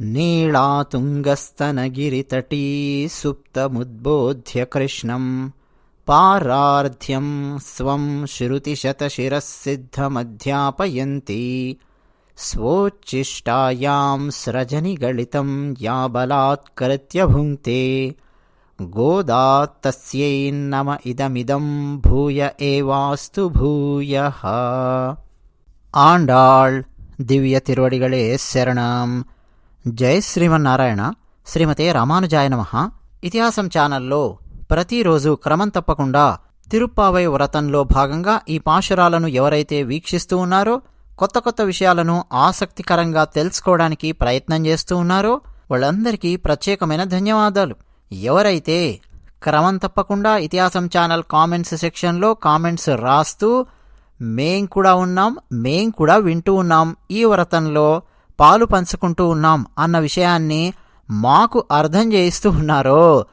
नीळातुङ्गस्तनगिरितटी सुप्तमुद्बोध्य कृष्णम् पारार्ध्यं स्वं श्रुतिशतशिरःसिद्धमध्यापयन्ती स्वोच्चिष्टायां स्रजनिगळितम् या बलात्कृत्य भुङ्क्ते गोदात्तस्यैन्नम इदमिदम् भूय एवास्तु भूयः। आण्डाळ् दिव्यतिरुवडिगळे शरणम् జై శ్రీమన్నారాయణ శ్రీమతే రామానుజాయ నమ. ఇతిహాసం ఛానల్లో ప్రతిరోజు క్రమం తప్పకుండా తిరుప్పావై వ్రతంలో భాగంగా ఈ పాశురాలను ఎవరైతే వీక్షిస్తూ ఉన్నారో కొత్త కొత్త విషయాలను ఆసక్తికరంగా తెలుసుకోవడానికి ప్రయత్నం చేస్తూ ఉన్నారో వాళ్ళందరికీ ప్రత్యేకమైన ధన్యవాదాలు. ఎవరైతే క్రమం తప్పకుండా ఇతిహాసం ఛానల్ కామెంట్స్ సెక్షన్లో కామెంట్స్ రాస్తూ మేం కూడా ఉన్నాం మేం కూడా వింటూ ఉన్నాం ఈ వ్రతంలో పాలు పంచుకుంటూ ఉన్నాం అన్న విషయాన్ని మాకు అర్థం చేయిస్తూ ఉన్నారో?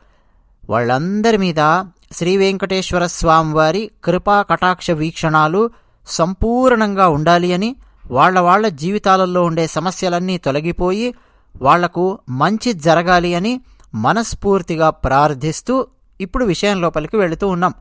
వాళ్ళందరి మీద శ్రీ వెంకటేశ్వర స్వామివారి కృపా కటాక్ష వీక్షణాలు సంపూర్ణంగా ఉండాలి అని వాళ్ళ వాళ్ళ జీవితాలలో ఉండే సమస్యలన్నీ తొలగిపోయి వాళ్ళకు మంచి జరగాలి అని మనస్ఫూర్తిగా ప్రార్థిస్తూ ఇప్పుడు విషయం లోపలికి వెళుతూ ఉన్నాం.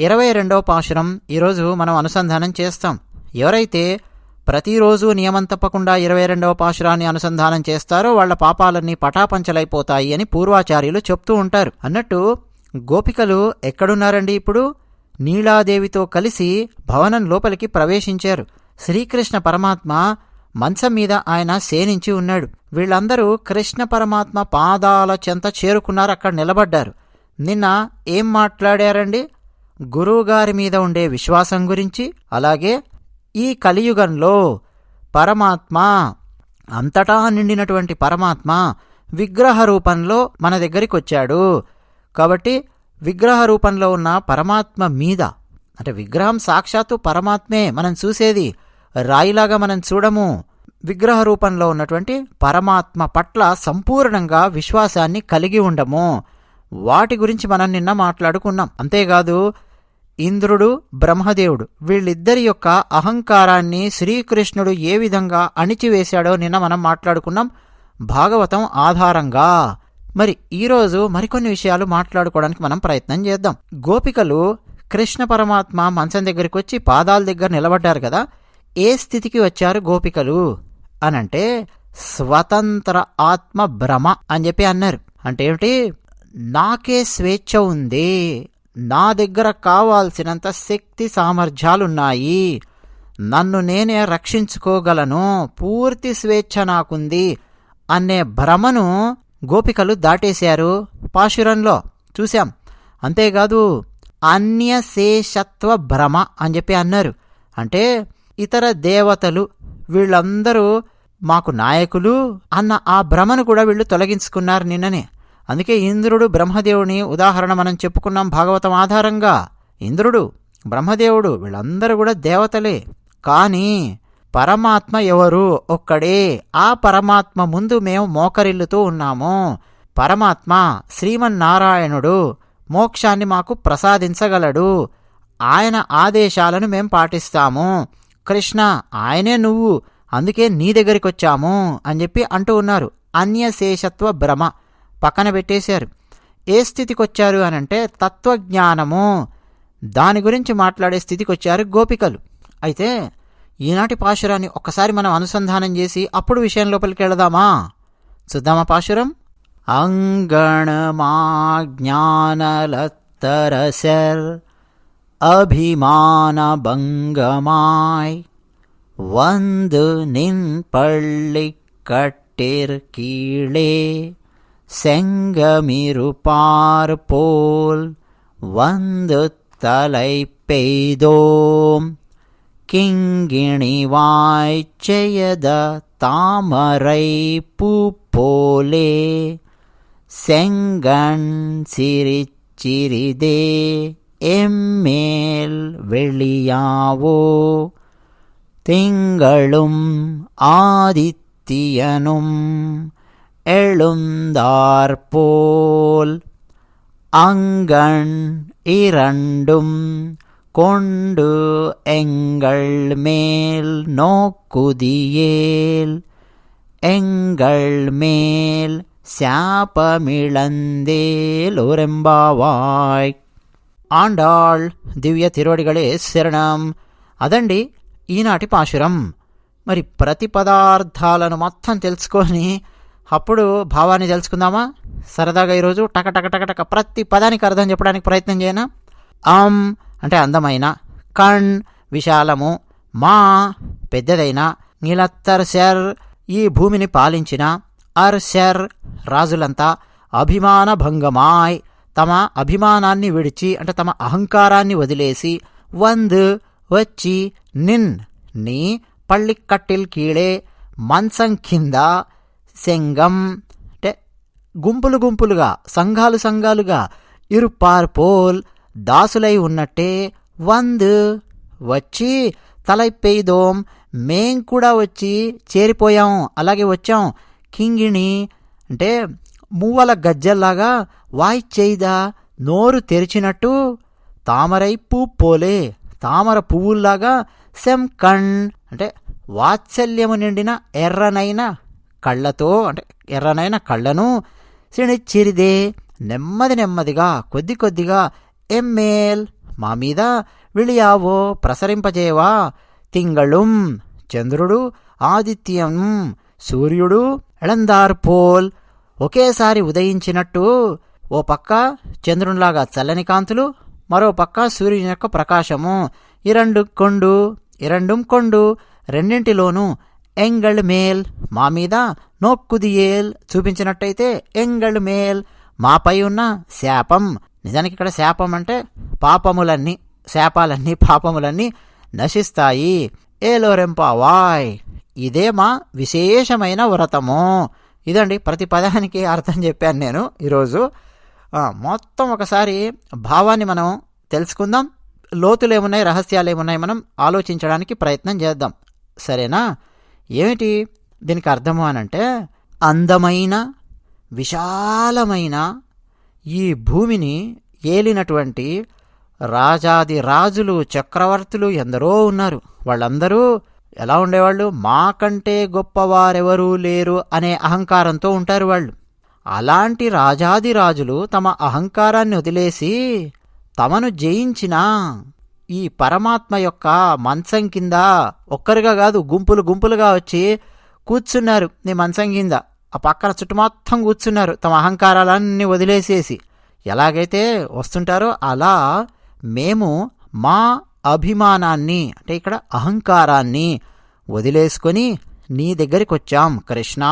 ఇరవై రెండవ పాశురం ఈరోజు మనం అనుసంధానం చేస్తాం. ఎవరైతే ప్రతిరోజు నియమం తప్పకుండా ఇరవై రెండవ పాశురాన్ని అనుసంధానం చేస్తారో వాళ్ళ పాపాలన్నీ పటాపంచలైపోతాయి అని పూర్వాచార్యులు చెప్తూ ఉంటారు. అన్నట్టు గోపికలు ఎక్కడున్నారండి ఇప్పుడు? నీలాదేవితో కలిసి భవనం లోపలికి ప్రవేశించారు. శ్రీకృష్ణ పరమాత్మ మంచం మీద ఆయన సేనించి ఉన్నాడు. వీళ్ళందరూ కృష్ణ పరమాత్మ పాదాల చెంత చేరుకున్నారు అక్కడ నిలబడ్డారు. నిన్న ఏం మాట్లాడారండి? గురువుగారి మీద ఉండే విశ్వాసం గురించి అలాగే ఈ కలియుగంలో పరమాత్మ అంతటా నిండినటువంటి పరమాత్మ విగ్రహ రూపంలో మన దగ్గరికి వచ్చాడు కాబట్టి విగ్రహ రూపంలో ఉన్న పరమాత్మ మీద అంటే విగ్రహం సాక్షాత్తు పరమాత్మే మనం చూసేది రాయిలాగా మనం చూడము. విగ్రహ రూపంలో ఉన్నటువంటి పరమాత్మ పట్ల సంపూర్ణంగా విశ్వాసాన్ని కలిగి ఉండము. వాటి గురించి మనం నిన్న మాట్లాడుకున్నాం. అంతేకాదు ఇంద్రుడు బ్రహ్మదేవుడు. వీళ్ళిద్దరి యొక్క అహంకారాన్ని శ్రీకృష్ణుడు ఏ విధంగా అణిచివేశాడో నిన్న మనం మాట్లాడుకున్నాం. భాగవతం ఆధారంగా. మరి ఈరోజు మరికొన్ని విషయాలు మాట్లాడుకోవడానికి మనం ప్రయత్నం చేద్దాం. గోపికలు కృష్ణ పరమాత్మ మంచం దగ్గరికి వచ్చి పాదాల దగ్గర నిలబడ్డారు కదా. ఏ స్థితికి వచ్చారు గోపికలు? అనంటే స్వతంత్ర ఆత్మ భ్రమ అని చెప్పి అన్నారు. అంటే ఏమిటి? నాకే స్వేచ్ఛ ఉంది నా దగ్గర కావాల్సినంత శక్తి సామర్థ్యాలున్నాయి. నన్ను నేనే రక్షించుకోగలను. పూర్తి స్వేచ్ఛ నాకుంది అనే భ్రమను గోపికలు దాటేశారు పాశురంలో. చూశాం. అంతేకాదు అన్యశేషత్వ భ్రమ అని చెప్పి అన్నారు. అంటే ఇతర దేవతలు వీళ్ళందరూ మాకు నాయకులు అన్న ఆ భ్రమను కూడా వీళ్ళు తొలగించుకున్నారు నిన్ననే. అందుకే ఇంద్రుడు బ్రహ్మదేవుని ఉదాహరణ మనం చెప్పుకున్నాం భాగవతం ఆధారంగా. ఇంద్రుడు బ్రహ్మదేవుడు వీళ్ళందరూ కూడా దేవతలే. కానీ పరమాత్మ ఎవరు? ఒక్కడే. ఆ పరమాత్మ ముందు మేము మోకరిల్లుతూ ఉన్నాము. పరమాత్మ శ్రీమన్నారాయణుడు మోక్షాన్ని మాకు ప్రసాదించగలడు. ఆయన ఆదేశాలను మేం పాటిస్తాము. కృష్ణ ఆయనే నువ్వు. అందుకే నీ దగ్గరికి వచ్చాము అని చెప్పి అంటూ ఉన్నారు. అన్యశేషత్వ భ్రమ. పక్కన పెట్టేశారు ఏ స్థితికి వచ్చారు అనంటే తత్వజ్ఞానము దాని గురించి మాట్లాడే స్థితికి వచ్చారు గోపికలు అయితే ఈనాటి పాశురాన్ని ఒక్కసారి మనం అనుసంధానం చేసి అప్పుడు విషయం లోపలికి వెళదామా చూద్దామా పాశురం అంగణమాజ్ఞానలత్తరసర్ அபிமானபங்கமாய் வந்து நின் பள்ளி கட்டிற் கீழே செங்கமிருப்பார் போல் வந்து தலை பெய்தோம். கிங்கிணிவாய்ச்செயத தாமரை பூ போலே செங்கண் சிரிச்சிறிதே எம்மேல் வெளியாவோ. திங்களும் ஆதித்தியனும் எழுந்தார்போல் அங்கண் இரண்டும் கொண்டு எங்கள் மேல் நோக்குதியேல் எங்கள் மேல் శాపమిళందేలోరెంబావాయ్ ఆండాళ్ దివ్య తిరువడిగళే శరణం అదండి ఈనాటి పాశురం మరి ప్రతి పదార్థాలను మొత్తం తెలుసుకొని అప్పుడు భావాన్ని తెలుసుకుందామా సరదాగా ఈరోజు టక టక టక టక ప్రతి పదానికి అర్థం చెప్పడానికి ప్రయత్నం చేయనా? అం అంటే అందమైన. కణ్ విశాలము. మా పెద్దదైన. నీలత్తర్ సెర్ ఈ భూమిని పాలించిన. అర్ సెర్ రాజులంతా అభిమాన భంగమాయ్ తమ అభిమానాన్ని విడిచి అంటే తమ అహంకారాన్ని వదిలేసి వంద్ వచ్చి నిన్ నీ పళ్ళిక్కట్టిల్ కీళే మంచం కింద సెంగం అంటే గుంపులు గుంపులుగా సంఘాలు సంఘాలుగా ఇరుపార్ పోల్ దాసులై ఉన్నట్టే వంద్ వచ్చి తలైపేదోం మేం కూడా వచ్చి చేరిపోయాం. అలాగే వచ్చాం. కింగిణి అంటే మువ్వల గజ్జల్లాగా వాయి చేయిదా నోరు తెరిచినట్టు తామరై పువ్వు పోలే తామర పువ్వుల్లాగా సెంకణ్ అంటే వాత్సల్యము నిండిన ఎర్రనైన కళ్ళతో అంటే ఎర్రనైన కళ్ళను సిణిచ్చిరిదే. నెమ్మది నెమ్మదిగా కొద్ది కొద్దిగా ఎమ్మేల్ మా మీద విళియావో ప్రసరింపజేవా తింగళుం చంద్రుడు ఆదిత్యం సూర్యుడు ఎళందార్ పోల్ ఒకేసారి ఉదయించినట్టు ఓ పక్క చంద్రునిలాగా చల్లని కాంతులు మరో పక్క సూర్యుని యొక్క ప్రకాశము. ఇరండు కొండు ఇరండుం కొండు రెండింటిలోనూ ఎంగళ్ మేల్ మా మీద నోక్కుదియేల్ చూపించినట్టయితే ఎంగళ్ మేల్ మాపై ఉన్న శాపం. నిజానికి ఇక్కడ శాపం అంటే పాపములన్నీ శాపాలన్నీ పాపములన్నీ నశిస్తాయి. ఏలోరెంపావాయ్ ఇదే మా విశేషమైన వ్రతము. ఇదండి ప్రతి పదానికి అర్థం చెప్పాను నేను ఈరోజు. మొత్తం ఒకసారి భావాన్ని మనం తెలుసుకుందాం. లోతులు ఏమున్నాయి రహస్యాలు ఏమున్నాయి మనం ఆలోచించడానికి ప్రయత్నం చేద్దాం. సరేనా? ఏమిటి? దీనికి అర్థము అనంటే అందమైన విశాలమైన ఈ భూమిని ఏలినటువంటి రాజాది రాజులు చక్రవర్తులు ఎందరో ఉన్నారు. వాళ్ళందరూ ఎలా ఉండేవాళ్ళు? మాకంటే గొప్పవారెవరూ లేరు అనే అహంకారంతో ఉంటారు వాళ్ళు. అలాంటి రాజాది రాజులు తమ అహంకారాన్ని వదిలేసి తమను జయించిన ఈ పరమాత్మ యొక్క మంచం కింద ఒక్కరిగా కాదు గుంపులు గుంపులుగా వచ్చి కూర్చున్నారు నీ మంచం కింద. ఆ పక్కన చుట్టూ మొత్తం కూర్చున్నారు తమ అహంకారాలన్నీ వదిలేసేసి. ఎలాగైతే వస్తుంటారో అలా మేము మా అభిమానాన్ని అంటే ఇక్కడ అహంకారాన్ని వదిలేసుకొని నీ దగ్గరికి వచ్చాం. కృష్ణ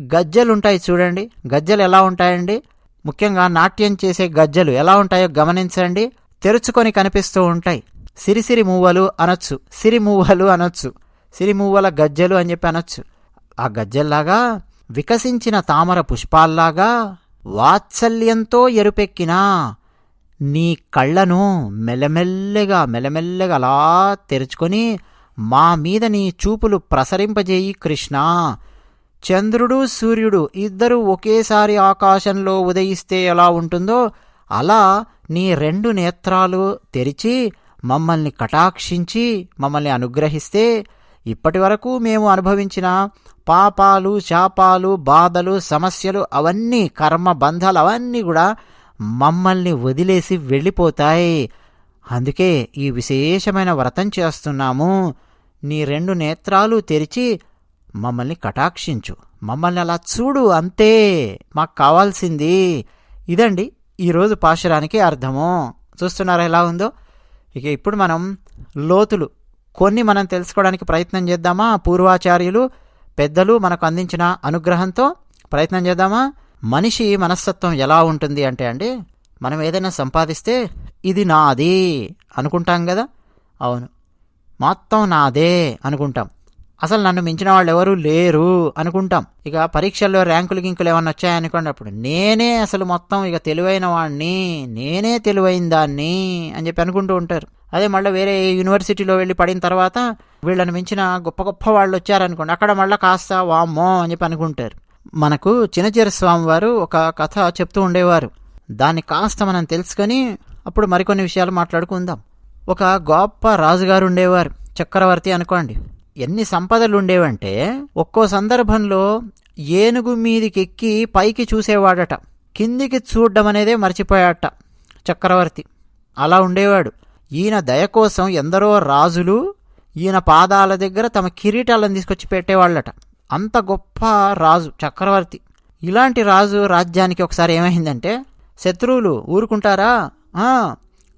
గజ్జలుంటాయి చూడండి. గజ్జలు ఎలా ఉంటాయండి? ముఖ్యంగా నాట్యం చేసే గజ్జలు ఎలా ఉంటాయో గమనించండి. తెరుచుకొని కనిపిస్తూ ఉంటాయి. సిరిసిరి మూవలు అనొచ్చు. సిరి మూవలు అనొచ్చు. సిరి మూవల గజ్జలు అని చెప్పి అనొచ్చు. ఆ గజ్జల్లాగా వికసించిన తామర పుష్పాల్లాగా వాత్సల్యంతో ఎరుపెక్కిన నీ కళ్ళను మెల్లమెల్లగా మెల్లమెల్లగా అలా తెరుచుకొని మా మీద నీ చూపులు ప్రసరింపజేయి కృష్ణ. చంద్రుడు సూర్యుడు ఇద్దరు ఒకేసారి ఆకాశంలో ఉదయిస్తే ఎలా ఉంటుందో అలా నీ రెండు నేత్రాలు తెరిచి మమ్మల్ని కటాక్షించి మమ్మల్ని అనుగ్రహిస్తే ఇప్పటి వరకు మేము అనుభవించిన పాపాలు శాపాలు బాధలు సమస్యలు అవన్నీ కర్మ బంధాలు అవన్నీ కూడా మమ్మల్ని వదిలేసి వెళ్ళిపోతాయి. అందుకే ఈ విశేషమైన వ్రతం చేస్తున్నాము. నీ రెండు నేత్రాలు తెరిచి మమ్మల్ని కటాక్షించు. మమ్మల్ని అలా చూడు అంతే. మాకు కావాల్సింది. ఇదండి ఈరోజు పాశురానికి అర్థము? చూస్తున్నారా ఎలా ఉందో? ఇక ఇప్పుడు మనం లోతులు కొన్ని మనం తెలుసుకోవడానికి ప్రయత్నం చేద్దామా? పూర్వాచార్యులు పెద్దలు మనకు అందించిన అనుగ్రహంతో ప్రయత్నం చేద్దామా? మనిషి మనస్తత్వం ఎలా ఉంటుంది అంటే అండి మనం ఏదైనా సంపాదిస్తే ఇది నాది అనుకుంటాం కదా? అవును. మొత్తం నాదే అనుకుంటాం. అసలు నన్ను మించిన వాళ్ళు ఎవరూ లేరు అనుకుంటాం. ఇక పరీక్షల్లో ర్యాంకులు గింకులు ఏమన్నా వచ్చాయనుకోండి అప్పుడు నేనే అసలు మొత్తం ఇక తెలివైన వాడిని నేనే తెలివైన దాన్ని అని చెప్పి అనుకుంటూ ఉంటారు. అదే మళ్ళీ వేరే యూనివర్సిటీలో వెళ్ళి పడిన తర్వాత వీళ్ళని మించిన గొప్ప గొప్ప వాళ్ళు వచ్చారనుకోండి అక్కడ మళ్ళీ కాస్త వామ్మో అని చెప్పి అనుకుంటారు. మనకు చిన్నచీర స్వామి వారు ఒక కథ చెప్తూ ఉండేవారు. దాన్ని కాస్త మనం తెలుసుకొని అప్పుడు మరికొన్ని విషయాలు మాట్లాడుకుందాం. ఒక గొప్ప రాజుగారు ఉండేవారు చక్రవర్తి అనుకోండి. ఎన్ని సంపదలుండేవంటే ఒక్కో సందర్భంలో ఏనుగు మీదికెక్కి పైకి చూసేవాడట. కిందికి చూడ్డం అనేదే మర్చిపోయాడట చక్రవర్తి. అలా ఉండేవాడు. ఈయన దయ కోసం ఎందరో రాజులు ఈయన పాదాల దగ్గర తమ కిరీటాలను తీసుకొచ్చి పెట్టేవాళ్ళట. అంత గొప్ప రాజు చక్రవర్తి. ఇలాంటి రాజు రాజ్యానికి ఒకసారి ఏమైందంటే శత్రువులు ఊరుకుంటారా?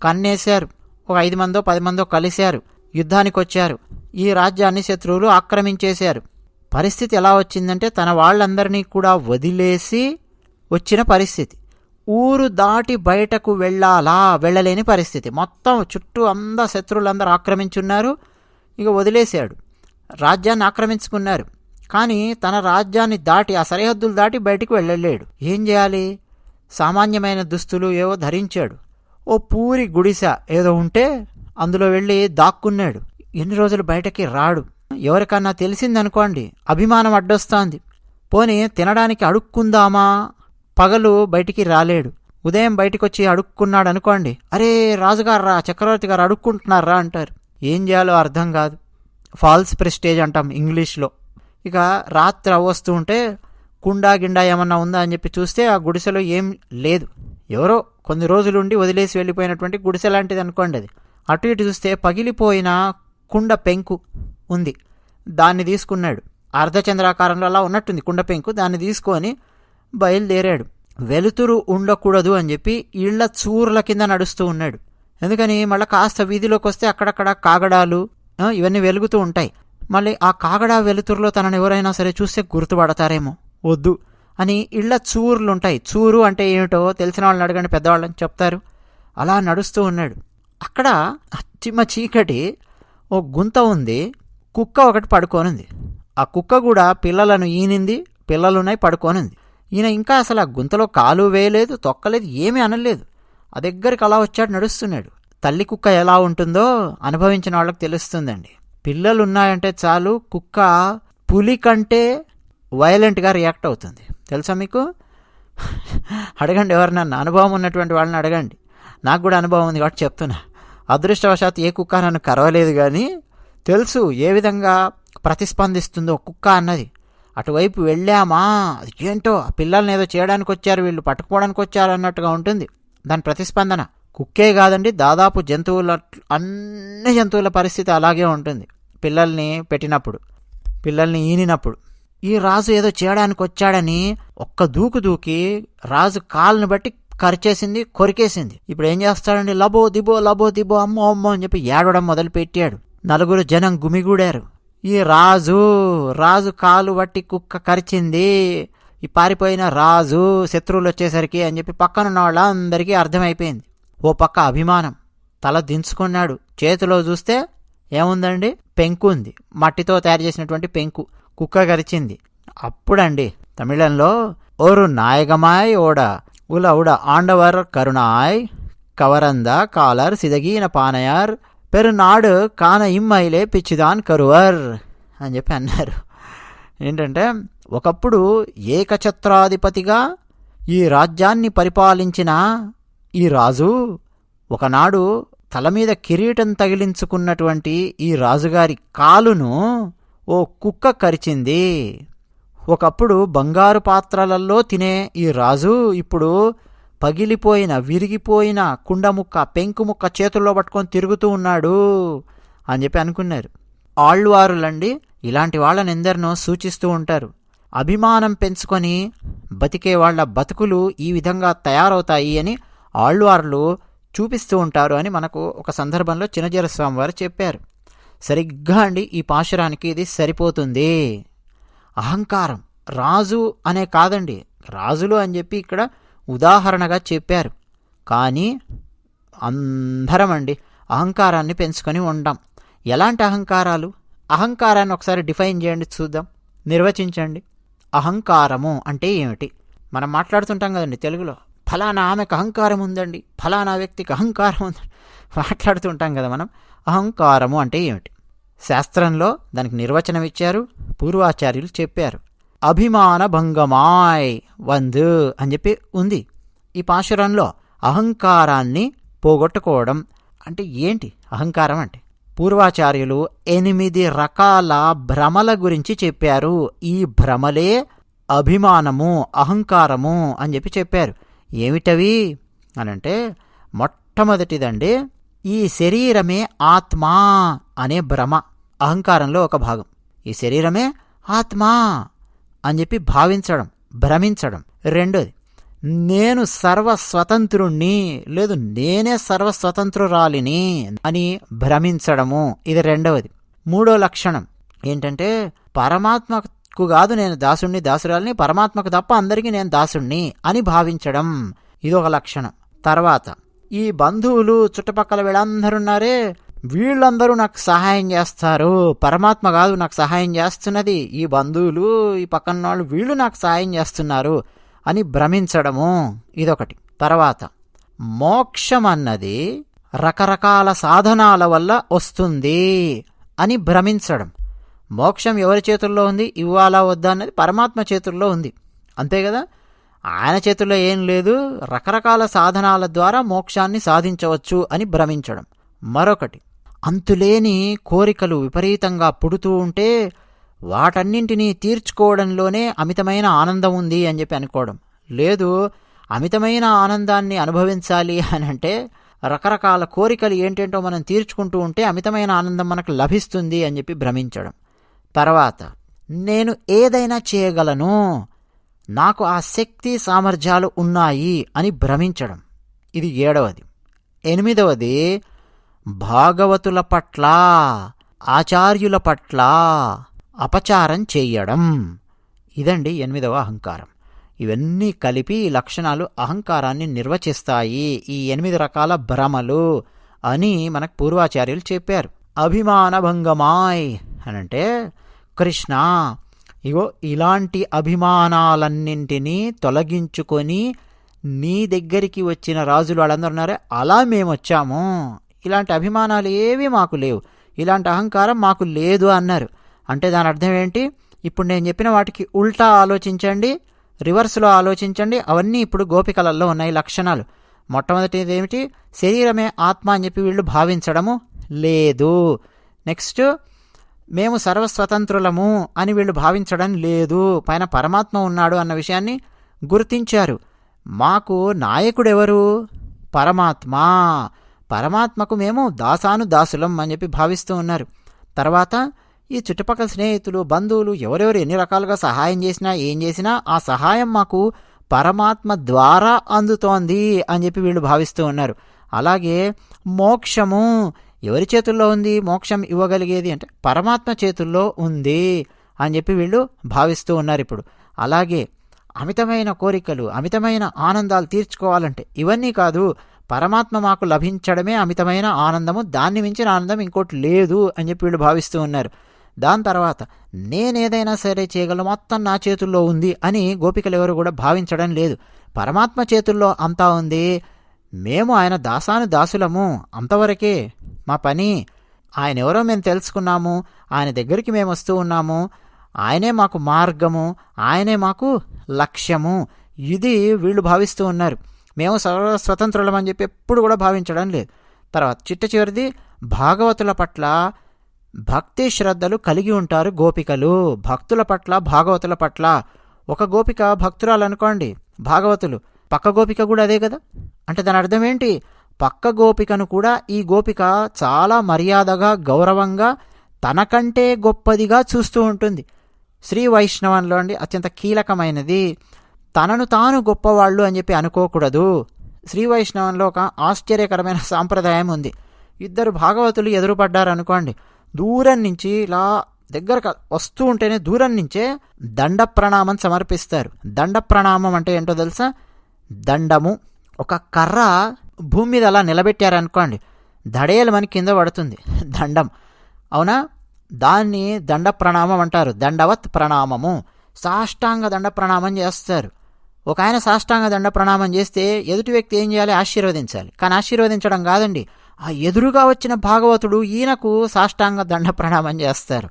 కన్నేశారు. ఒక ఐదు మందో పది మందో కలిశారు. యుద్ధానికి వచ్చారు ఈ రాజ్యాన్ని శత్రువులు ఆక్రమించేశారు. పరిస్థితి ఎలా వచ్చిందంటే తన వాళ్ళందరినీ కూడా వదిలేసి వచ్చిన పరిస్థితి. ఊరు దాటి బయటకు వెళ్ళాలా వెళ్ళలేని పరిస్థితి. మొత్తం చుట్టూ అందా శత్రువులందరూ ఆక్రమించున్నారు ఇక వదిలేశాడు. రాజ్యాన్ని ఆక్రమించుకున్నారు. కానీ తన రాజ్యాన్ని దాటి ఆ సరిహద్దులు దాటి బయటికి వెళ్ళలేడు. ఏం చేయాలి? సామాన్యమైన దుస్తులు ఏవో ధరించాడు. ఓ పూరి గుడిసె ఏదో ఉంటే అందులో వెళ్ళి దాక్కున్నాడు. ఎన్ని రోజులు బయటకి రాడు. ఎవరికన్నా తెలిసిందనుకోండి అభిమానం అడ్డొస్తోంది. పోనీ తినడానికి అడుక్కుందామా? పగలు బయటికి రాలేడు. ఉదయం బయటికొచ్చి అడుక్కున్నాడు అనుకోండి అరే రాజుగారు రా చక్రవర్తి గారు అడుక్కుంటున్నారా అంటారు. ఏం చేయాలో అర్థం కాదు. ఫాల్స్ ప్రెస్టేజ్ అంటాం ఇంగ్లీష్లో. ఇక రాత్రి వస్తూ ఉంటే కుండా గిండా ఏమన్నా ఉందా అని చెప్పి చూస్తే ఆ గుడిసెలో ఏం లేదు. ఎవరో కొన్ని రోజులుండి వదిలేసి వెళ్ళిపోయినటువంటి గుడిసె లాంటిది అనుకోండి అది. అటు ఇటు చూస్తే పగిలిపోయిన కుండ పెంకు ఉంది. దాన్ని తీసుకున్నాడు. అర్ధచంద్రాకారంలో అలా ఉన్నట్టుంది కుండ పెంకు. దాన్ని తీసుకొని బయలుదేరాడు. వెలుతురు ఉండకూడదు అని చెప్పి ఇళ్ళ చూర్ల కింద నడుస్తూ ఉన్నాడు. ఎందుకని? మళ్ళీ కాస్త వీధిలోకి వస్తే అక్కడక్కడ కాగడాలు ఇవన్నీ వెలుగుతూ ఉంటాయి. మళ్ళీ ఆ కాగడా వెలుతురులో తనని ఎవరైనా సరే చూస్తే గుర్తుపడతారేమో. వద్దు అని ఇళ్ళ చూర్లు ఉంటాయి. చూరు అంటే ఏమిటో తెలిసిన వాళ్ళని అడగండి పెద్దవాళ్ళని చెప్తారు. అలా నడుస్తూ ఉన్నాడు. అక్కడ చిమ్మ చీకటి ఓ గుంత ఉంది కుక్క ఒకటి పడుకోనుంది. ఆ కుక్క కూడా పిల్లలను ఈనింది పిల్లలున్నాయి పడుకోనుంది. ఈయన ఇంకా అసలు ఆ గుంతలో కాలు వేయలేదు తొక్కలేదు ఏమీ అనలేదు. ఆ దగ్గరికి అలా వచ్చాడు నడుస్తున్నాడు. తల్లి కుక్క ఎలా ఉంటుందో అనుభవించిన వాళ్ళకి తెలుస్తుందండి. పిల్లలు ఉన్నాయంటే చాలు కుక్క పులి కంటే వైలెంట్గా రియాక్ట్ అవుతుంది. తెలుసా మీకు? అడగండి ఎవరినన్నా అనుభవం ఉన్నటువంటి వాళ్ళని అడగండి. నాకు కూడా అనుభవం ఉంది కాబట్టి చెప్తున్నా. అదృష్టవశాత్తు ఏ కుక్క నన్ను కరవలేదు కానీ తెలుసు ఏ విధంగా ప్రతిస్పందిస్తుందో కుక్క అన్నది. అటువైపు వెళ్ళామా? అది ఏంటో? ఆ పిల్లల్ని ఏదో చేయడానికి వచ్చారు వీళ్ళు పట్టుకోవడానికి వచ్చారు అన్నట్టుగా ఉంటుంది. దాని ప్రతిస్పందన కుక్కే కాదండి దాదాపు జంతువుల అన్ని జంతువుల పరిస్థితి అలాగే ఉంటుంది. పిల్లల్ని పెట్టినప్పుడు పిల్లల్ని ఈనినప్పుడు. ఈ రాజు ఏదో చేయడానికి వచ్చాడని ఒక్క దూకు దూకి రాజు కాళ్ళను బట్టి కరిచేసింది కొరికేసింది. ఇప్పుడు ఏం చేస్తాడండి? లబో దిబో లబో దిబో అమ్మో అమ్మో అని చెప్పి ఏడవడం మొదలు పెట్టాడు నలుగురు జనం గుమిగూడారు. ఈ రాజు రాజు కాలు బట్టి కుక్క కరిచింది. ఈ పారిపోయిన రాజు శత్రువులు వచ్చేసరికి అని చెప్పి పక్కనున్న వాళ్ళందరికీ అర్థమైపోయింది. ఓ పక్క అభిమానం. తల దించుకున్నాడు. చేతిలో చూస్తే ఏముందండి? పెంకు ఉంది. మట్టితో తయారు చేసినటువంటి పెంకు. కుక్క కరిచింది. అప్పుడండి తమిళంలో ఓరు నాయగమాయ్ ఓడ உலவுட ஆண்டவர் கருணாய் కరుణాయ్ కవరంద కాలర్ பானையார் పానయార్ పెరునాడు కాన ఇమ్మాయిలే పిచ్చిదాన్ కరువర్ అని చెప్పి అన్నారు ఏంటంటే ఒకప్పుడు ఏకఛత్రాధిపతిగా ఈ రాజ్యాన్ని పరిపాలించిన ఈ రాజు ఒకనాడు తల మీద కిరీటం తగిలించుకున్నటువంటి ఈ రాజుగారి కాలును ఓ కుక్క కరిచింది ఒకప్పుడు బంగారు పాత్రలలో తినే ఈ రాజు ఇప్పుడు పగిలిపోయిన విరిగిపోయిన కుండ ముక్క పెంకు ముక్క చేతుల్లో పట్టుకొని తిరుగుతూ ఉన్నాడు అని చెప్పి అనుకున్నారు. ఆళ్వారులండి ఇలాంటి వాళ్ళని ఎందరినో సూచిస్తూ ఉంటారు. అభిమానం పెంచుకొని బతికే వాళ్ళ బతుకులు ఈ విధంగా తయారవుతాయి అని ఆళ్వార్లు చూపిస్తూ ఉంటారు అని మనకు ఒక సందర్భంలో చిన్నజీర వారు చెప్పారు. సరిగ్గా అండి ఈ పాశురానికి ఇది సరిపోతుంది. అహంకారం రాజు అనే కాదండి. రాజులు అని చెప్పి ఇక్కడ ఉదాహరణగా చెప్పారు. కానీ అందరం అండి అహంకారాన్ని పెంచుకొని ఉండం. ఎలాంటి అహంకారాలు? అహంకారాన్ని ఒకసారి డిఫైన్ చేయండి చూద్దాం. నిర్వచించండి. అహంకారము అంటే ఏమిటి? మనం మాట్లాడుతుంటాం కదండి తెలుగులో. ఫలానా ఆమెకు అహంకారం ఉందండి. ఫలానా వ్యక్తికి అహంకారం ఉందండి. మాట్లాడుతుంటాం కదా మనం. అహంకారము అంటే ఏమిటి? శాస్త్రంలో దానికి నిర్వచనం ఇచ్చారు పూర్వాచార్యులు చెప్పారు. అభిమాన భంగమాయ్ వందు అని చెప్పి ఉంది. ఈ పాశురంలో అహంకారాన్ని పోగొట్టుకోవడం అంటే ఏంటి? అహంకారం అంటే? పూర్వాచార్యులు ఎనిమిది రకాల భ్రమల గురించి చెప్పారు. ఈ భ్రమలే అభిమానము అహంకారము అని చెప్పి చెప్పారు. ఏమిటవి? అనంటే మొట్టమొదటిదండి ఈ శరీరమే ఆత్మా అనే భ్రమ అహంకారంలో ఒక భాగం. ఈ శరీరమే ఆత్మా అని చెప్పి భావించడం భ్రమించడం. రెండోది నేను సర్వస్వతంత్రుణ్ణి లేదు నేనే సర్వస్వతంత్రురాలిని అని భ్రమించడము. ఇది రెండవది. మూడో లక్షణం ఏంటంటే పరమాత్మకు కాదు నేను దాసుణ్ణి దాసురాలిని పరమాత్మకు తప్ప అందరికీ నేను దాసుణ్ణి అని భావించడం. ఇది ఒక లక్షణం. తర్వాత ఈ బంధువులు చుట్టుపక్కల వీళ్ళందరున్నారే వీళ్ళందరూ నాకు సహాయం చేస్తారు. పరమాత్మ కాదు నాకు సహాయం చేస్తున్నది. ఈ బంధువులు ఈ పక్కన వాళ్ళు వీళ్ళు నాకు సహాయం చేస్తున్నారు అని భ్రమించడము ఇదొకటి. తర్వాత మోక్షం అన్నది రకరకాల సాధనాల వల్ల వస్తుంది అని భ్రమించడం. మోక్షం ఎవరి చేతుల్లో ఉంది? ఇవ్వాలా వద్దా అన్నది పరమాత్మ చేతుల్లో ఉంది. అంతే కదా? ఆయన చేతుల్లో ఏం లేదు. రకరకాల సాధనాల ద్వారా మోక్షాన్ని సాధించవచ్చు అని భ్రమించడం. మరొకటి అంతులేని కోరికలు విపరీతంగా పుడుతూ ఉంటే వాటన్నింటినీ తీర్చుకోవడంలోనే అమితమైన ఆనందం ఉంది అని చెప్పి అనుకోవడం. లేదు అమితమైన ఆనందాన్ని అనుభవించాలి అని అంటే రకరకాల కోరికలు ఏంటేంటో మనం తీర్చుకుంటూ ఉంటే అమితమైన ఆనందం మనకు లభిస్తుంది అని చెప్పి భ్రమించడం. తర్వాత నేను ఏదైనా చేయగలను నాకు ఆ శక్తి సామర్థ్యాలు ఉన్నాయి అని భ్రమించడం. ఇది ఏడవది. ఎనిమిదవది భాగవతుల పట్ల ఆచార్యుల పట్ల అపచారం చేయడం. ఇదండి ఎనిమిదవ అహంకారం. ఇవన్నీ కలిపి ఈ లక్షణాలు అహంకారాన్ని నిర్వచిస్తాయి. ఈ ఎనిమిది రకాల భ్రమలు అని మనకు పూర్వాచార్యులు చెప్పారు. అభిమానభంగమాయ్ అనంటే కృష్ణ ఇగో ఇలాంటి అభిమానాలన్నింటినీ తొలగించుకొని నీ దగ్గరికి వచ్చిన రాజులు వాళ్ళందరూ ఉన్నారే అలా మేము వచ్చాము ఇలాంటి అభిమానాలు ఏవీ మాకు లేవు. ఇలాంటి అహంకారం మాకు లేదు అన్నారు. అంటే దాని అర్థం ఏంటి? ఇప్పుడు నేను చెప్పిన వాటికి ఉల్టా ఆలోచించండి రివర్స్లో ఆలోచించండి. అవన్నీ ఇప్పుడు గోపికలలో ఉన్నాయి లక్షణాలు. మొట్టమొదటిది ఏమిటి? శరీరమే ఆత్మ అని చెప్పి వీళ్ళు భావించడము లేదు. నెక్స్ట్ మేము సర్వస్వతంత్రులము అని వీళ్ళు భావించడం లేదు. పైన పరమాత్మ ఉన్నాడు అన్న విషయాన్ని గుర్తించారు. మాకు నాయకుడెవరు? పరమాత్మ. పరమాత్మకు మేము దాసాను దాసులం అని చెప్పి భావిస్తూ ఉన్నారు. తర్వాత ఈ చుట్టుపక్కల స్నేహితులు బంధువులు ఎవరెవరు ఎన్ని రకాలుగా సహాయం చేసినా ఏం చేసినా ఆ సహాయం మాకు పరమాత్మ ద్వారా అందుతోంది అని చెప్పి వీళ్ళు భావిస్తూ ఉన్నారు. అలాగే మోక్షము ఎవరి చేతుల్లో ఉంది? మోక్షం ఇవ్వగలిగేది అంటే పరమాత్మ చేతుల్లో ఉంది అని చెప్పి వీళ్ళు భావిస్తూ ఉన్నారు ఇప్పుడు. అలాగే అమితమైన కోరికలు అమితమైన ఆనందాలు తీర్చుకోవాలంటే ఇవన్నీ కాదు పరమాత్మ మాకు లభించడమే అమితమైన ఆనందము దాన్ని మించిన ఆనందం ఇంకోటి లేదు అని చెప్పి వీళ్ళు భావిస్తూ ఉన్నారు. దాని తర్వాత నేనేదైనా సరే చేయగలను మొత్తం నా చేతుల్లో ఉంది అని గోపికలు ఎవరు కూడా భావించడం లేదు. పరమాత్మ చేతుల్లో అంతా ఉంది. మేము ఆయన దాసాను దాసులము. అంతవరకే మా పని. ఆయన ఎవరో మేము తెలుసుకున్నాము. ఆయన దగ్గరికి మేము వస్తూ ఉన్నాము. ఆయనే మాకు మార్గము. ఆయనే మాకు లక్ష్యము. ఇది వీళ్ళు భావిస్తూ ఉన్నారు. మేము సర్వ స్వతంత్రులం అని చెప్పి ఎప్పుడు కూడా భావించడం లేదు. తర్వాత చిట్ట చివరిది భాగవతుల పట్ల భక్తి శ్రద్ధలు కలిగి ఉంటారు గోపికలు. భక్తుల పట్ల భాగవతుల పట్ల ఒక గోపిక భక్తురాలు అనుకోండి భాగవతులు. పక్క గోపిక కూడా అదే కదా? అంటే దాని అర్థం ఏంటి? పక్క గోపికను కూడా ఈ గోపిక చాలా మర్యాదగా గౌరవంగా తనకంటే గొప్పదిగా చూస్తూ ఉంటుంది. శ్రీ వైష్ణవంలో అండి అత్యంత కీలకమైనది. తనను తాను గొప్పవాళ్ళు అని చెప్పి అనుకోకూడదు. శ్రీ వైష్ణవంలో ఒక ఆశ్చర్యకరమైన సాంప్రదాయం ఉంది. ఇద్దరు భాగవతులు ఎదురుపడ్డారు అనుకోండి దూరం నుంచి ఇలా దగ్గరకు వస్తూ ఉంటేనే దూరం నుంచే దండ ప్రణామం సమర్పిస్తారు. దండ ప్రణామం అంటే ఏంటో తెలుసా? దండము. ఒక కర్ర భూమి మీద అలా నిలబెట్టారనుకోండి. దడేలు మన కింద పడుతుంది. దండం. అవునా? దాన్ని దండ ప్రణామం అంటారు. దండవత్ ప్రణామము. సాష్టాంగ దండ ప్రణామం చేస్తారు. ఒక ఆయన సాష్టాంగ దండ ప్రణామం చేస్తే ఎదుటి వ్యక్తి ఏం చేయాలి? ఆశీర్వదించాలి. కానీ ఆశీర్వదించడం కాదండి. ఆ ఎదురుగా వచ్చిన భాగవతుడు ఈయనకు సాష్టాంగ దండ ప్రణామం చేస్తారు.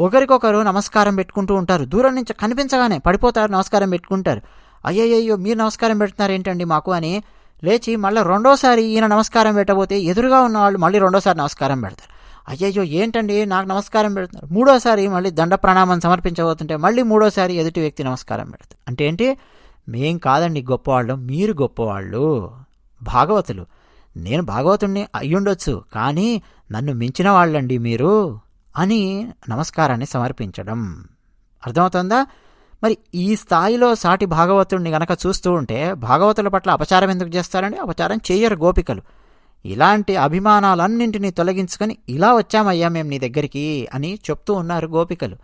ఒకరికొకరు నమస్కారం పెట్టుకుంటూ ఉంటారు. దూరం నుంచి కనిపించగానే పడిపోతారు నమస్కారం పెట్టుకుంటారు. అయ్యయ్యో మీరు నమస్కారం పెడుతున్నారు ఏంటండి మాకు అని లేచి మళ్ళీ రెండోసారి ఈయన నమస్కారం పెట్టబోతే ఎదురుగా ఉన్న వాళ్ళు మళ్ళీ రెండోసారి నమస్కారం పెడతారు. అయ్యయ్యో ఏంటండి నాకు నమస్కారం పెడుతున్నారు? మూడోసారి మళ్ళీ దండ ప్రణామం సమర్పించబోతుంటే మళ్ళీ మూడోసారి ఎదుటి వ్యక్తి నమస్కారం పెడతారు. అంటే ఏంటి? మేం కాదండి గొప్పవాళ్ళు మీరు గొప్పవాళ్ళు. భాగవతులు. నేను భాగవతుణ్ణి అయ్యుండొచ్చు కానీ నన్ను మించిన వాళ్ళండి మీరు అని నమస్కారాన్ని సమర్పించడం. అర్థమవుతుందా? మరి ఈ స్థాయిలో సాటి భాగవతుణ్ణి గనక చూస్తూ ఉంటే భాగవతుల పట్ల అపచారం ఎందుకు చేస్తారండి? అపచారం చేయరు గోపికలు. ఇలాంటి అభిమానాలన్నింటినీ తొలగించుకొని ఇలా వచ్చామయ్యా మేము నీ దగ్గరికి అని చెప్తూ ఉన్నారు గోపికలు.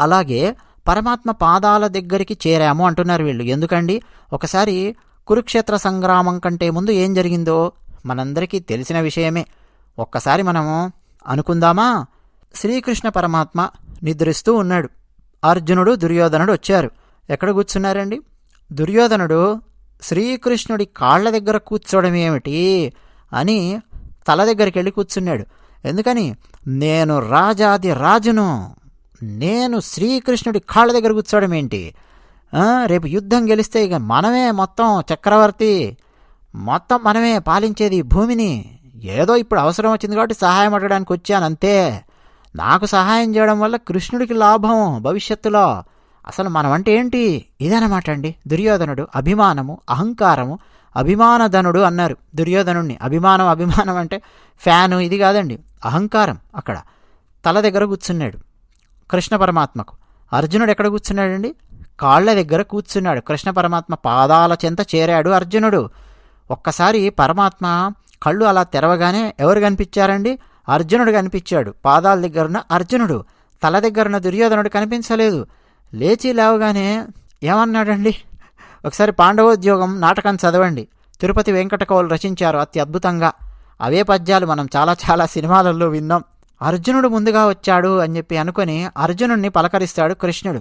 అలాగే పరమాత్మ పాదాల దగ్గరికి చేరాము అంటున్నారు వీళ్ళు. ఎందుకండి? ఒకసారి కురుక్షేత్ర సంగ్రామం కంటే ముందు ఏం జరిగిందో మనందరికీ తెలిసిన విషయమే. ఒక్కసారి మనము అనుకుందామా? శ్రీకృష్ణ పరమాత్మ నిద్రిస్తూ ఉన్నాడు. అర్జునుడు దుర్యోధనుడు వచ్చారు. ఎక్కడ కూర్చున్నారండి? దుర్యోధనుడు శ్రీకృష్ణుడి కాళ్ళ దగ్గర కూర్చోవడం ఏమిటి అని తల దగ్గరికి వెళ్ళి కూర్చున్నాడు. ఎందుకని? నేను రాజాది రాజును. నేను శ్రీకృష్ణుడి కాళ్ళ దగ్గర కూర్చోవడం ఏంటి? రేపు యుద్ధం గెలిస్తే ఇక మనమే మొత్తం చక్రవర్తి మొత్తం మనమే పాలించేది భూమిని. ఏదో ఇప్పుడు అవసరం వచ్చింది కాబట్టి సహాయం అడగడానికి వచ్చాను అంతే. నాకు సహాయం చేయడం వల్ల కృష్ణుడికి లాభం భవిష్యత్తులో. అసలు మనం అంటే ఏంటి? ఇదనమాట అండి. దుర్యోధనుడు అభిమానము అహంకారము అభిమానధనుడు అన్నారు. దుర్యోధనుడిని అభిమానం అభిమానం అంటే ఫ్యాను ఇది కాదండి. అహంకారం అక్కడ. తల దగ్గర కూర్చున్నాడు. కృష్ణ పరమాత్మకు. అర్జునుడు ఎక్కడ కూర్చున్నాడండి? కాళ్ళ దగ్గర కూర్చున్నాడు. కృష్ణ పరమాత్మ పాదాల చెంత చేరాడు అర్జునుడు. ఒక్కసారి పరమాత్మ కళ్ళు అలా తెరవగానే ఎవరు కనిపించారండి? అర్జునుడు కనిపించాడు. పాదాల దగ్గరున్న అర్జునుడు. తల దగ్గరున్న దుర్యోధనుడు కనిపించలేదు. లేచి లేవగానే ఏమన్నాడండి? ఒకసారి పాండవోద్యోగం నాటకం చదవండి. తిరుపతి వెంకటకౌలు రచించారు అతి అద్భుతంగా. అవే పద్యాలు మనం చాలా చాలా సినిమాలలో విన్నాం. అర్జునుడు ముందుగా వచ్చాడు అని చెప్పి అనుకొని అర్జునుడిని పలకరిస్తాడు కృష్ణుడు.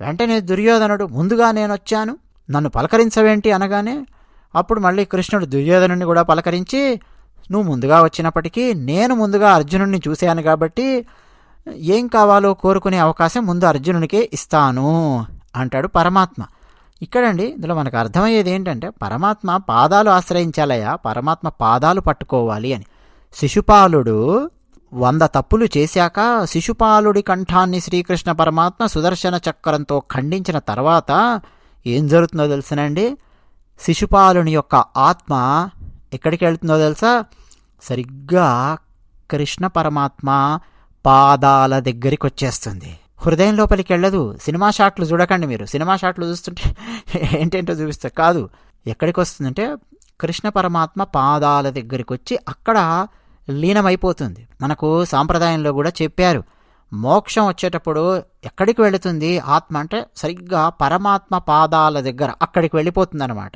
వెంటనే దుర్యోధనుడు ముందుగా నేను వచ్చాను నన్ను పలకరించవేంటి? అనగానే అప్పుడు మళ్ళీ కృష్ణుడు దుర్యోధనుడిని కూడా పలకరించి నువ్వు ముందుగా వచ్చినప్పటికీ నేను ముందుగా అర్జునుడిని చూశాను కాబట్టి ఏం కావాలో కోరుకునే అవకాశం ముందు అర్జునునికే ఇస్తాను అంటాడు పరమాత్మ. ఇక్కడండి ఇందులో మనకు అర్థమయ్యేది ఏంటంటే పరమాత్మ పాదాలు ఆశ్రయించాలయ్యా పరమాత్మ పాదాలు పట్టుకోవాలి అని. శిశుపాలుడు వంద తప్పులు చేశాక శిశుపాలుడి కంఠాన్ని శ్రీకృష్ణ పరమాత్మ సుదర్శన చక్రంతో ఖండించిన తర్వాత ఏం జరుగుతుందో తెలుసునండి? శిశుపాలుని యొక్క ఆత్మ ఎక్కడికి వెళ్తుందో తెలుసా? సరిగ్గా కృష్ణ పరమాత్మ పాదాల దగ్గరికి వచ్చేస్తుంది. హృదయం లోపలికి వెళ్ళదు. సినిమా షాట్లు చూడకండి మీరు. సినిమా షాట్లు చూస్తుంటే ఏంటేంటో చూపిస్తారు కాదు. ఎక్కడికి వస్తుందంటే కృష్ణ పరమాత్మ పాదాల దగ్గరికి వచ్చి అక్కడ లీనమైపోతుంది. మనకు సాంప్రదాయంలో కూడా చెప్పారు. మోక్షం వచ్చేటప్పుడు ఎక్కడికి వెళుతుంది? ఆత్మ అంటే సరిగ్గా పరమాత్మ పాదాల దగ్గర అక్కడికి వెళ్ళిపోతుంది అనమాట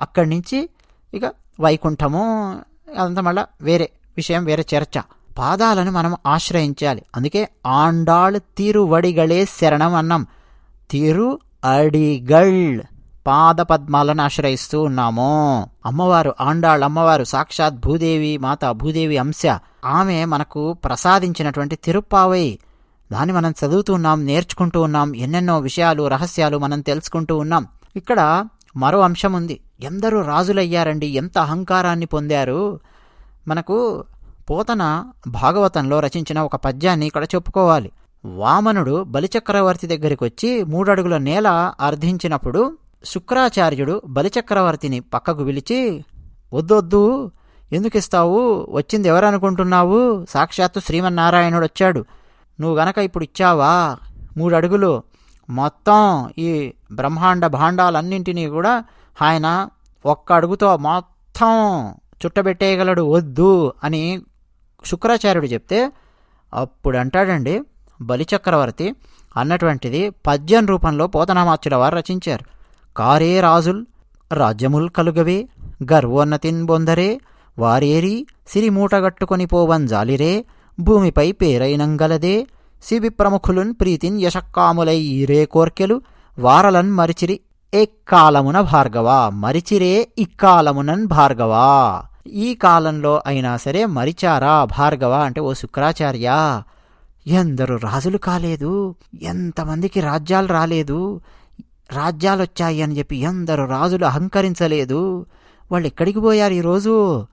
అక్కడి నుంచి ఇక వైకుంఠము అదంతా మళ్ళా వేరే విషయం వేరే చర్చ. పాదాలను మనం ఆశ్రయించాలి. అందుకే ఆండాళ్ తిరువడిగళే శరణం అన్నాం తిరు అడిగళ్ పాదపద్మాలను ఆశ్రయిస్తూ ఉన్నాము. అమ్మవారు ఆండాళ్ అమ్మవారు సాక్షాత్ భూదేవి మాత భూదేవి అంశ. ఆమె మనకు ప్రసాదించినటువంటి తిరుప్పావై. దాన్ని మనం చదువుతూ ఉన్నాం నేర్చుకుంటూ ఉన్నాం ఎన్నెన్నో విషయాలు రహస్యాలు మనం తెలుసుకుంటూ ఉన్నాం. ఇక్కడ మరో అంశం ఉంది. ఎందరూ రాజులయ్యారండి ఎంత అహంకారాన్ని పొందారు. మనకు పోతన భాగవతంలో రచించిన ఒక పద్యాన్ని ఇక్కడ చెప్పుకోవాలి. వామనుడు బలిచక్రవర్తి దగ్గరికి వచ్చి మూడడుగుల నేల అర్థించినప్పుడు శుక్రాచార్యుడు బలిచక్రవర్తిని పక్కకు పిలిచి వద్దొద్దు ఎందుకు ఇస్తావు వచ్చింది ఎవరనుకుంటున్నావు? సాక్షాత్తు శ్రీమన్నారాయణుడు వచ్చాడు నువ్వు గనక ఇప్పుడు ఇచ్చావా మూడు అడుగులు మొత్తం ఈ బ్రహ్మాండ భాండాలన్నింటినీ కూడా ఆయన ఒక్క అడుగుతో మొత్తం చుట్టబెట్టేయగలడు. వద్దు అని శుక్రాచార్యుడు చెప్తే అప్పుడు అంటాడండి బలిచక్రవర్తి అన్నటువంటిది పద్యం రూపంలో పోతనామాచ్యుల వారు రచించారు. కారే రాజుల్ రాజ్యముల్ కలుగవే గర్వోన్నతిన్ బొందరే వారేరి సిరి మూటగట్టుకొని పోవంజాలిరే భూమిపై పేరైనంగలదే సిబి ప్రముఖులున్ ప్రీతిన్ యశక్కాములై ఈరే కోర్కెలు వారలన్ మరిచిరి ఎక్కాలమున భార్గవా మరిచిరే ఇక్కాలమునన్ భార్గవా. ఈ కాలంలో అయినా సరే మరిచారా భార్గవ అంటే ఓ శుక్రాచార్య. ఎందరు రాజులు కాలేదు ఎంతమందికి రాజ్యాలు రాలేదు రాజ్యాలు వచ్చాయి అని చెప్పి ఎందరు రాజులు అహంకరించలేదు. వాళ్ళు ఎక్కడికి పోయారు ఈరోజు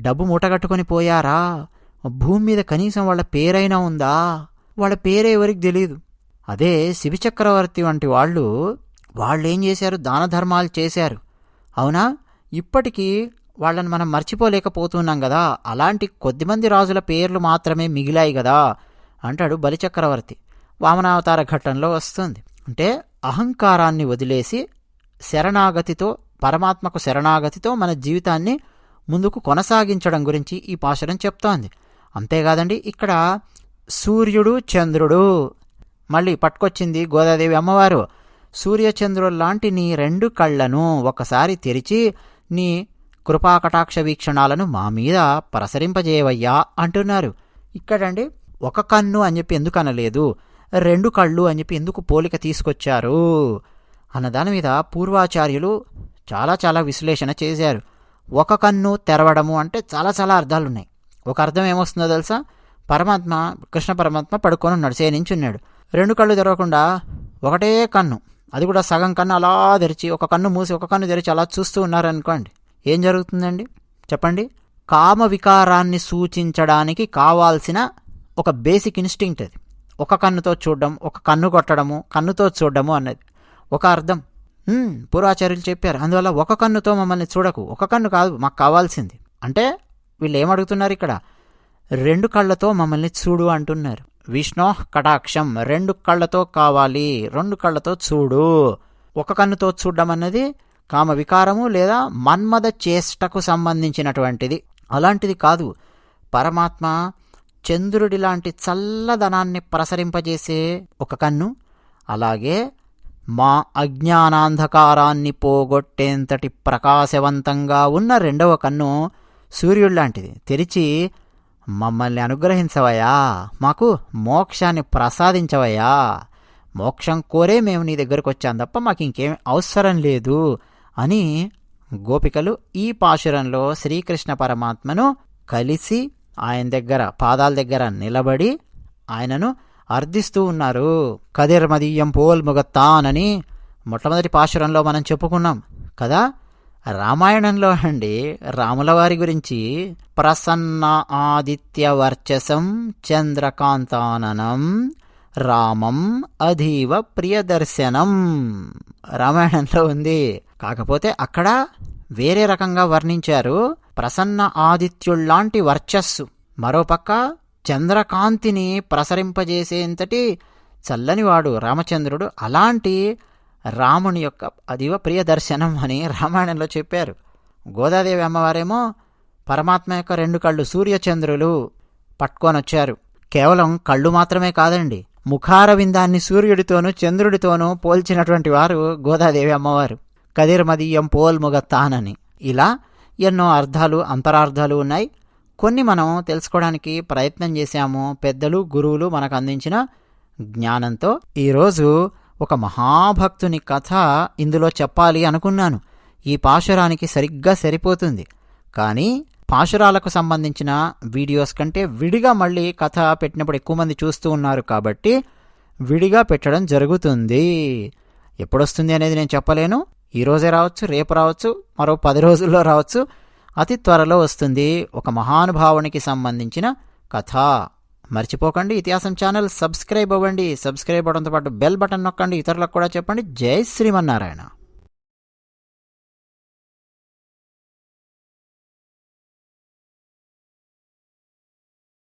డబ్బు మూటగట్టుకొని పోయారా? భూమి మీద కనీసం వాళ్ళ పేరైనా ఉందా? వాళ్ళ పేరే ఎవరికి తెలియదు అదే శివచక్రవర్తి వంటి వాళ్ళు వాళ్ళు ఏం చేశారు? దాన ధర్మాలు చేశారు. అవునా? ఇప్పటికీ వాళ్ళని మనం మర్చిపోలేకపోతున్నాం కదా అలాంటి కొద్దిమంది రాజుల పేర్లు మాత్రమే మిగిలాయి కదా అంటాడు బలిచక్రవర్తి. వామనావతార ఘట్టంలో వస్తుంది. అంటే అహంకారాన్ని వదిలేసి శరణాగతితో పరమాత్మకు శరణాగతితో మన జీవితాన్ని ముందుకు కొనసాగించడం గురించి ఈ పాశరం చెప్తోంది. అంతేకాదండి ఇక్కడ సూర్యుడు చంద్రుడు. మళ్ళీ పట్టుకొచ్చింది గోదాదేవి అమ్మవారు. సూర్యచంద్రుడు లాంటి నీ రెండు కళ్ళను ఒకసారి తెరిచి నీ కృపాకటాక్ష వీక్షణాలను మా మీద ప్రసరింపజేయవయ్యా అంటున్నారు. ఇక్కడండి ఒక కన్ను అని చెప్పి ఎందుకు అనలేదు రెండు కళ్ళు అని చెప్పి ఎందుకు పోలిక తీసుకొచ్చారు? అన్న దాని మీద పూర్వాచార్యులు చాలా చాలా విశ్లేషణ చేశారు. ఒక కన్ను తెరవడము అంటే చాలా చాలా అర్థాలున్నాయి. ఒక అర్థం ఏమొస్తుందో తెలుసా? పరమాత్మ కృష్ణ పరమాత్మ పడుకొని ఉన్నాడు సేనించున్నాడు రెండు కళ్ళు తెరవకుండా ఒకటే కన్ను అది కూడా సగం కన్ను అలా తెరిచి ఒక కన్ను మూసి ఒక కన్ను తెరిచి అలా చూస్తూ ఉన్నారనుకోండి ఏం జరుగుతుందండి? చెప్పండి. కామ వికారాన్ని సూచించడానికి కావాల్సిన ఒక బేసిక్ ఇన్స్టింక్ట్ అది. ఒక కన్నుతో చూడడం ఒక కన్ను కొట్టడము కన్నుతో చూడడము అన్నది. ఒక అర్థం. పూర్వాచార్యులు చెప్పారు. అందువల్ల ఒక కన్నుతో మమ్మల్ని చూడకు. ఒక కన్ను కాదు మాకు కావాల్సింది. అంటే వీళ్ళు ఏమడుగుతున్నారు ఇక్కడ? రెండు కళ్ళతో మమ్మల్ని చూడు అంటున్నారు. విష్ణు కటాక్షం. రెండు కళ్ళతో కావాలి. రెండు కళ్ళతో చూడు. ఒక కన్నుతో చూడడం అన్నది కామ వికారము లేదా మన్మద చేష్టకు సంబంధించినటువంటిది. అలాంటిది కాదు. పరమాత్మ చంద్రుడి లాంటి చల్లదనాన్ని ప్రసరింపజేసే ఒక కన్ను అలాగే మా అజ్ఞానాంధకారాన్ని పోగొట్టేంతటి ప్రకాశవంతంగా ఉన్న రెండవ కన్ను సూర్యుడు లాంటిది తెరిచి మమ్మల్ని అనుగ్రహించవయ్యా మాకు మోక్షాన్ని ప్రసాదించవయ్యా. మోక్షం కోరే మేము నీ దగ్గరకు వచ్చాం తప్ప మాకు ఇంకేం అవసరం లేదు అని గోపికలు ఈ పాశురంలో శ్రీకృష్ణ పరమాత్మను కలిసి ఆయన దగ్గర పాదాల దగ్గర నిలబడి ఆయనను అర్థిస్తూ ఉన్నారు. కదిర్మదీయం పోల్ ముగత్తానని మొట్టమొదటి పాశురంలో మనం చెప్పుకున్నాం కదా? రామాయణంలో అండి రాముల వారి గురించి ప్రసన్న ఆదిత్య వర్చసం చంద్రకాంతాననం రామం అధీవ ప్రియదర్శనం రామాయణంలో ఉంది. కాకపోతే అక్కడ వేరే రకంగా వర్ణించారు ప్రసన్న ఆదిత్యుల్లాంటి వర్చస్సు. మరోపక్క చంద్రకాంతిని ప్రసరింపజేసేంతటి చల్లనివాడు రామచంద్రుడు అలాంటి రాముని యొక్క అదివ ప్రియ దర్శనం అని రామాయణంలో చెప్పారు. గోదాదేవి అమ్మవారేమో పరమాత్మ యొక్క రెండు కళ్ళు సూర్యచంద్రులు పట్టుకొనొచ్చారు. కేవలం కళ్ళు మాత్రమే కాదండి ముఖారవిందాన్ని సూర్యుడితోనూ చంద్రుడితోనూ పోల్చినటువంటి వారు గోదాదేవి అమ్మవారు. కదిర్మదీయం పోల్ముగత్తానని. ఇలా ఎన్నో అర్థాలు అంతరార్థాలు ఉన్నాయి. కొన్ని మనం తెలుసుకోవడానికి ప్రయత్నం చేశాము. పెద్దలు గురువులు మనకు అందించిన జ్ఞానంతో ఈరోజు ఒక మహాభక్తుని కథ ఇందులో చెప్పాలి అనుకున్నాను. ఈ పాశురానికి సరిగ్గా సరిపోతుంది. కానీ పాశురాలకు సంబంధించిన వీడియోస్ కంటే విడిగా మళ్ళీ కథ పెట్టినప్పుడు ఎక్కువ మంది చూస్తూ ఉన్నారు కాబట్టి విడిగా పెట్టడం జరుగుతుంది. ఎప్పుడొస్తుంది అనేది నేను చెప్పలేను. ఈరోజే రావచ్చు రేపు రావచ్చు మరో పది రోజుల్లో రావచ్చు. అతి త్వరలో వస్తుంది ఒక మహానుభావునికి సంబంధించిన కథ. మర్చిపోకండి ఇతిహాసం ఛానల్ సబ్స్క్రైబ్ అవ్వండి. సబ్స్క్రైబ్ అవ్వడంతో పాటు బెల్ బటన్ నొక్కండి. ఇతరులకు కూడా చెప్పండి. జై శ్రీమన్నారాయణ.